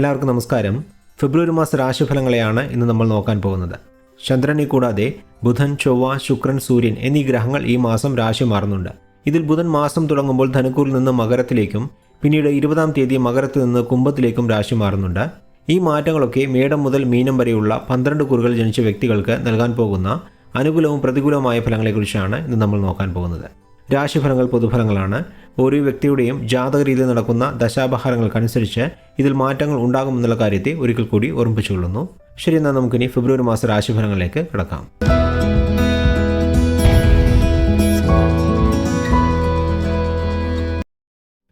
എല്ലാവർക്കും നമസ്കാരം. ഫെബ്രുവരി മാസ രാശിഫലങ്ങളെയാണ് ഇന്ന് നമ്മൾ നോക്കാൻ പോകുന്നത്. ചന്ദ്രനെ കൂടാതെ ബുധൻ ചൊവ്വ ശുക്രൻ സൂര്യൻ എന്നീ ഗ്രഹങ്ങൾ ഈ മാസം രാശി മാറുന്നുണ്ട്. ഇതിൽ ബുധൻ മാസം തുടങ്ങുമ്പോൾ ധനുക്കൂറിൽ നിന്ന് മകരത്തിലേക്കും പിന്നീട് ഇരുപതാം തീയതി മകരത്തിൽ നിന്ന് കുംഭത്തിലേക്കും രാശി മാറുന്നുണ്ട്. ഈ മാറ്റങ്ങളൊക്കെ മേടം മുതൽ മീനം വരെയുള്ള പന്ത്രണ്ട് കുറുകൾ ജനിച്ച വ്യക്തികൾക്ക് നൽകാൻ പോകുന്ന അനുകൂലവും പ്രതികൂലവുമായ ഫലങ്ങളെക്കുറിച്ചാണ് ഇന്ന് നമ്മൾ നോക്കാൻ പോകുന്നത്. രാശിഫലങ്ങൾ പൊതുഫലങ്ങളാണ്. ഓരോ വ്യക്തിയുടെയും ജാതക രീതിയിൽ നടക്കുന്ന ദശാപഹാരങ്ങൾക്കനുസരിച്ച് ഇതിൽ മാറ്റങ്ങൾ ഉണ്ടാകുമെന്നുള്ള കാര്യത്തെ ഒരിക്കൽ കൂടി ഓർമ്മിപ്പിച്ചുകൊള്ളുന്നു ശരി എന്നാൽ നമുക്കിനി ഫെബ്രുവരി മാസ രാശിഫലങ്ങളിലേക്ക് കിടക്കാം.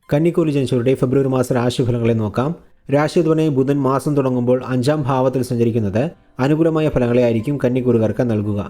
കന്നിക്കൂലി ജനിച്ചവരുടെ ഫെബ്രുവരി മാസ രാശിഫലങ്ങളെ നോക്കാം. രാശിധ്വനെ ബുധൻ മാസം തുടങ്ങുമ്പോൾ അഞ്ചാം ഭാവത്തിൽ സഞ്ചരിക്കുന്നത് അനുകൂലമായ ഫലങ്ങളെ ആയിരിക്കും കന്നിക്കൂറുകാർക്ക് നൽകുക.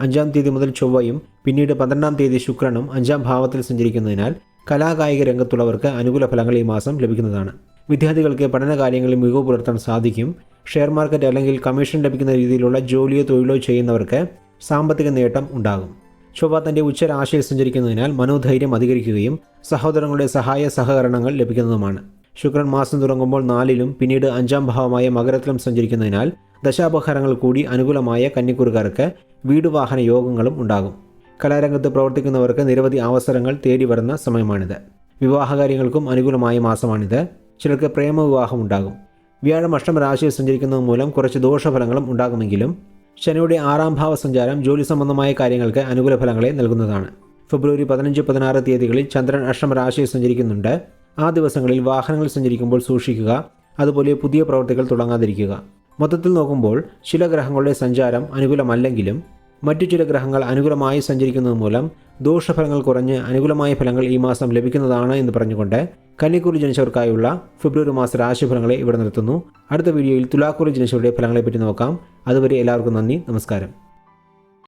അഞ്ചാം തീയതി മുതൽ ചൊവ്വയും പിന്നീട് പന്ത്രണ്ടാം തീയതി ശുക്രനും അഞ്ചാം ഭാവത്തിൽ സഞ്ചരിക്കുന്നതിനാൽ കലാകായിക രംഗത്തുള്ളവർക്ക് അനുകൂല ഫലങ്ങൾ ഈ മാസം ലഭിക്കുന്നതാണ്. വിദ്യാർത്ഥികൾക്ക് പഠനകാര്യങ്ങളിൽ മികവ് പുലർത്താൻ സാധിക്കും. ഷെയർ മാർക്കറ്റ് അല്ലെങ്കിൽ കമ്മീഷൻ ലഭിക്കുന്ന രീതിയിലുള്ള ജോലിയോ തൊഴിലോ ചെയ്യുന്നവർക്ക് സാമ്പത്തിക നേട്ടം ഉണ്ടാകും. ശോഭ തന്റെ ഉച്ചരാശയിൽ സഞ്ചരിക്കുന്നതിനാൽ മനോധൈര്യം അധികരിക്കുകയും സഹോദരങ്ങളുടെ സഹായ സഹകരണങ്ങൾ ലഭിക്കുന്നതുമാണ്. ശുക്രൻ മാസം തുടങ്ങുമ്പോൾ നാലിലും പിന്നീട് അഞ്ചാം ഭാവമായ മകരത്തിലും സഞ്ചരിക്കുന്നതിനാൽ ദശാപഹാരങ്ങൾ കൂടി അനുകൂലമായ കന്നിക്കുറുകാർക്ക് വീടുവാഹന യോഗങ്ങളും ഉണ്ടാകും. കലാരംഗത്ത് പ്രവർത്തിക്കുന്നവർക്ക് നിരവധി അവസരങ്ങൾ തേടി വരുന്ന സമയമാണിത്. വിവാഹകാര്യങ്ങൾക്കും അനുകൂലമായ മാസമാണിത്. ചിലർക്ക് പ്രേമവിവാഹം ഉണ്ടാകും. വ്യാഴം അഷ്ടമ രാശിയിൽ സഞ്ചരിക്കുന്നത് മൂലം കുറച്ച് ദോഷഫലങ്ങളും ഉണ്ടാകുമെങ്കിലും ശനിയുടെ ആറാം ഭാവ സഞ്ചാരം ജോലി സംബന്ധമായ കാര്യങ്ങൾക്ക് അനുകൂല ഫലങ്ങളെ നൽകുന്നതാണ്. ഫെബ്രുവരി പതിനഞ്ച് പതിനാറ് തീയതികളിൽ ചന്ദ്രൻ അഷ്ടമ രാശിയിൽ സഞ്ചരിക്കുന്നുണ്ട്. ആ ദിവസങ്ങളിൽ വാഹനങ്ങൾ സഞ്ചരിക്കുമ്പോൾ സൂക്ഷിക്കുക അതുപോലെ പുതിയ പ്രവൃത്തികൾ തുടങ്ങാതിരിക്കുക. മൊത്തത്തിൽ നോക്കുമ്പോൾ ചില ഗ്രഹങ്ങളുടെ സഞ്ചാരം അനുകൂലമല്ലെങ്കിലും മറ്റു ചില ഗ്രഹങ്ങൾ അനുകൂലമായി സഞ്ചരിക്കുന്നത് മൂലം ദോഷഫലങ്ങൾ കുറഞ്ഞ് അനുകൂലമായ ഫലങ്ങൾ ഈ മാസം ലഭിക്കുന്നതാണ് എന്ന് പറഞ്ഞുകൊണ്ട് കന്നിക്കൂറി ജനിച്ചവർക്കായുള്ള ഫെബ്രുവരി മാസ രാശിഫലങ്ങളെ ഇവിടെ നിർത്തുന്നു. അടുത്ത വീഡിയോയിൽ തുലാക്കൂറി ജനിച്ചവരുടെ ഫലങ്ങളെപ്പറ്റി നോക്കാം. അതുവരെ എല്ലാവർക്കും നന്ദി നമസ്കാരം.